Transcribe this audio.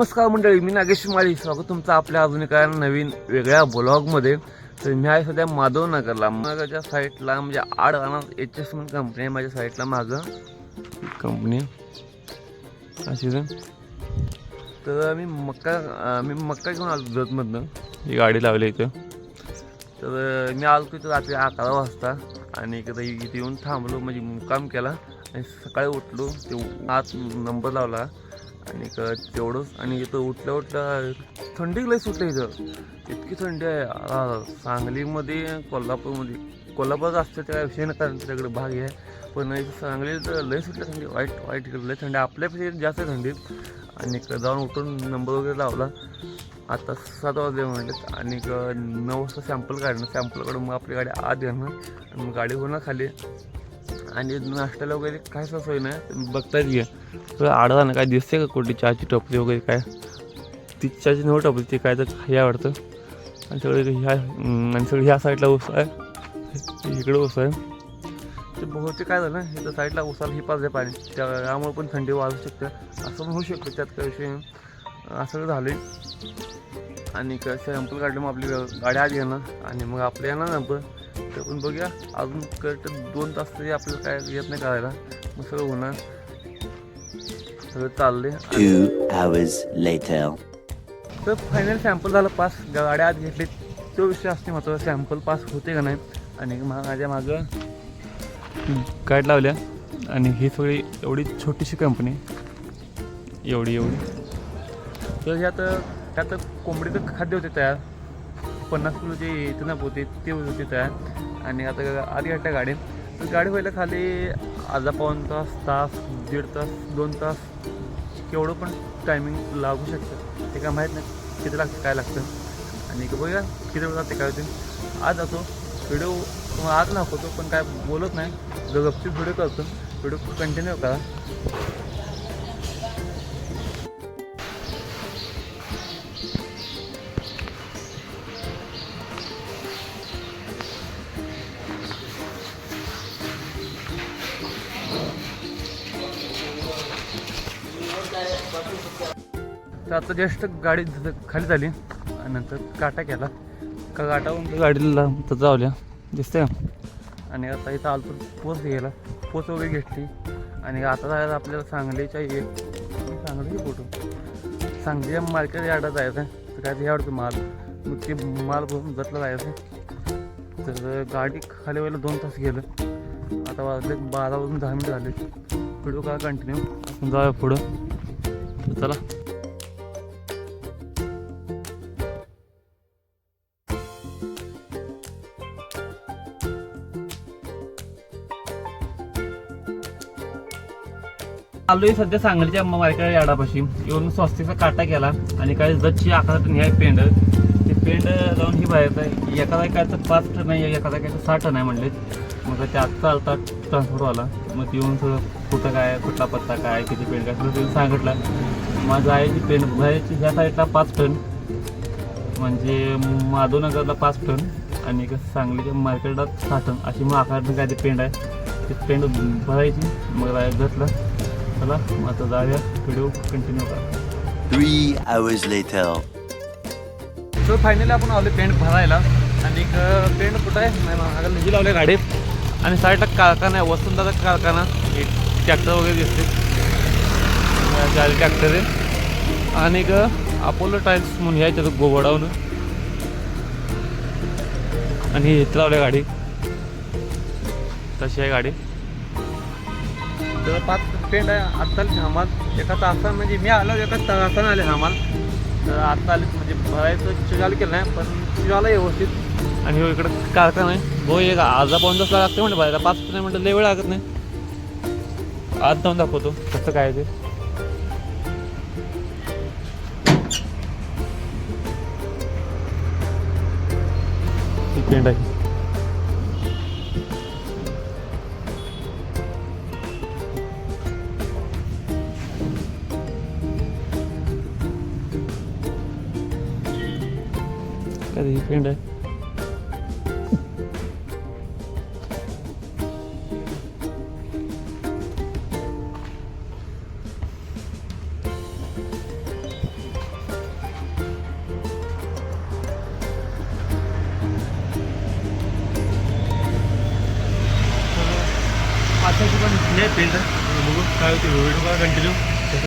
नमस्कार मंडळी मी नागेश माळी. स्वागत तुमचं आपल्या अजून एका नवीन वेगळ्या ब्लॉगमध्ये. तर मी आहे सध्या माधवनगरला. माधवनगरच्या साईडला म्हणजे आड राहणार एच एस म्हणून कंपनी आहे माझ्या साईडला मागं. कंपनी आहे. तर मी मक्का मी मक्का घेऊन आलो जतमधनं ही गाडी लावली इथं. तर मी आलो तिथं रात्री अकरा वाजता. आणि इकडे इथे येऊन थांबलो म्हणजे मुक्काम केला. आणि सकाळी उठलो ते आत नंबर लावला. आणि तेवढंच आणि इथं उठल्या उठल्या थंडी लई सुटली इथं. इतकी थंडी आहे. सांगलीमध्ये कोल्हापूरमध्ये कोल्हापूर असतं त्या विषय नका त्याच्याकडे भाग आहे पण इथं सांगली तर लय सुटल्या थंडी. वाईट वाईट इकडे लई थंडी. आपल्यापेक्षा जास्त थंडी आणि जाऊन उठून नंबर वगैरे लावला. आता सात वाजले म्हणतात आणि नऊ वाजता सॅम्पल काढणं. सॅम्पल काढून मग आपली गाडी आत घेणं. मग गाडी होणार खाली. आणि नाश्त्याला वगैरे काय सोय नाही. तुम्ही बघताच घ्या तुला आडवा ना काय? दिसते का कुठली चहाची टपरी वगैरे काय? ती चहाची नऊ टपरी ती काय तर हे आवडतं. आणि सगळं ह्या आणि सगळं ह्या साईडला ऊस आहे. इकडं ऊस आहे. ते बहुतेक काय झालं इथं साईडला उसाला ही पाच पाणी. त्या- त्यामुळे पण थंडी वाजू शकते. असं पण होऊ शकतं. त्यात काय विषय असं झालं आणि कसं सॅम्पल काढलं मग आपली गाडी आधी येणार. आणि मग आपल्या येणार नंबर तर पण बघूया. अजून करेक्ट दोन तास तरी आपल्याला काय येत नाही करायला. मग सगळं होणार. सगळं later. तर फायनल सॅम्पल झालं पास गाड्या आत घेतली तो विषय असते महत्त्वाचा सॅम्पल पास होते का नाही? आणि माझ्या मागं गाईड लावल्या. आणि ही सगळी एवढी छोटीशी कंपनी एवढी एवढी. तर ह्यात त्यात कोंबडीचं खाद्य होते तयार. पन्नास किलो जे इथं होते ते होते तयार. आणि आता आधी घातल्या गाडी. तर गाडी व्हायला खाली अर्धा पाऊन तास तास दीड तास दोन तास केवढं पण टायमिंग लागू शकतं. ते काय माहीत नाही किती लागतं काय लागतं. आणि इकडं बघूया किती वेळ जाते काय होते. आज जातो व्हिडिओ आज दाखवतो पण काय बोलत नाही. जो गपचूप व्हिडिओ करतो व्हिडिओ कंटिन्यू करा. तर आता जस्ट गाडी खाली झाली आणि नंतर काटा केला. का काटावून गाडीला तर जावल्या. दिसते आणि आता इथं आलतो पोच गेला पोच वगैरे घेतली. आणि आता जायला आपल्याला सांगलीच्या ये सांगली कुठून सांगलीच्या मार्केट यार्डात जायचं आहे. तर काय ते आवडतं माल. मग ते माल भरून जतला जायचं तर गाडी खाली व्हायला दोन तास गेलं. आता वाजले बारा वाजून दहा मिनिटं झाले. व्हिडिओ का कंटिन्यू आपण जाऊया पुढं. चला. आलोय सध्या सांगलीच्या मार्केट याडापाशी येऊन स्वस्तीचा काटा केला आणि काही जची आकारात टन पेंड. ते पेंड जाऊन ही बाहेर आहे. एखादा काय तर पाच टन नाही एखादा काय सहा टन आहे म्हणले. मग ते आत्ता आलता ट्रान्सफर आला मग येऊन सगळं कुठं काय कुठला पत्ता काय किती पेंड काय सगळं सांगितलं. माझं आहे ती पेंड बाहेरची ह्या साईडला पाच टन. म्हणजे माधवनगरला पाच टन आणि सांगलीच्या मार्केटला सहा टन. अशी मग आकारनं काय ते पेंड आहे. ते पेंड भरायची मग घेतलं चला मग आता जाऊया. व्हिडिओ कंटिन्यू करा. Three hours later. तर फायनली आपण आलो पेंट भरायला. आणि एक पेंट कुठं आहे? नाही मागायला निधी लावले गाडीत आणि साईडला कारखाना आहे वसंतदाचा कारखाना. एक ट्रॅक्टर वगैरे दिसते. चार ट्रॅक्टर आहे आणि एक अपोलो टाईल्स म्हणून यायचं तो गोवडावून आणि इथं लावल्या गाडी. तशी आहे गाडी. तर पाच ट्रेंड आहे आत्ता हमाल एका तासा म्हणजे मी आलो एका तासानं आले हमाल तर आत्ता आले म्हणजे भरायचं चिगाल केलं नाही पण चिगाला व्यवस्थित. आणि हो इकडं कारखाना आहे हो एक अर्धा पाऊन तास लागते म्हणजे भरायला पाच नाही मिनटं लय वेळ लागत नाही. आज जाऊन दाखवतो कसं काय ते. ही आहे. you can do. ये फील्ड है लोगों का कंटिन्यू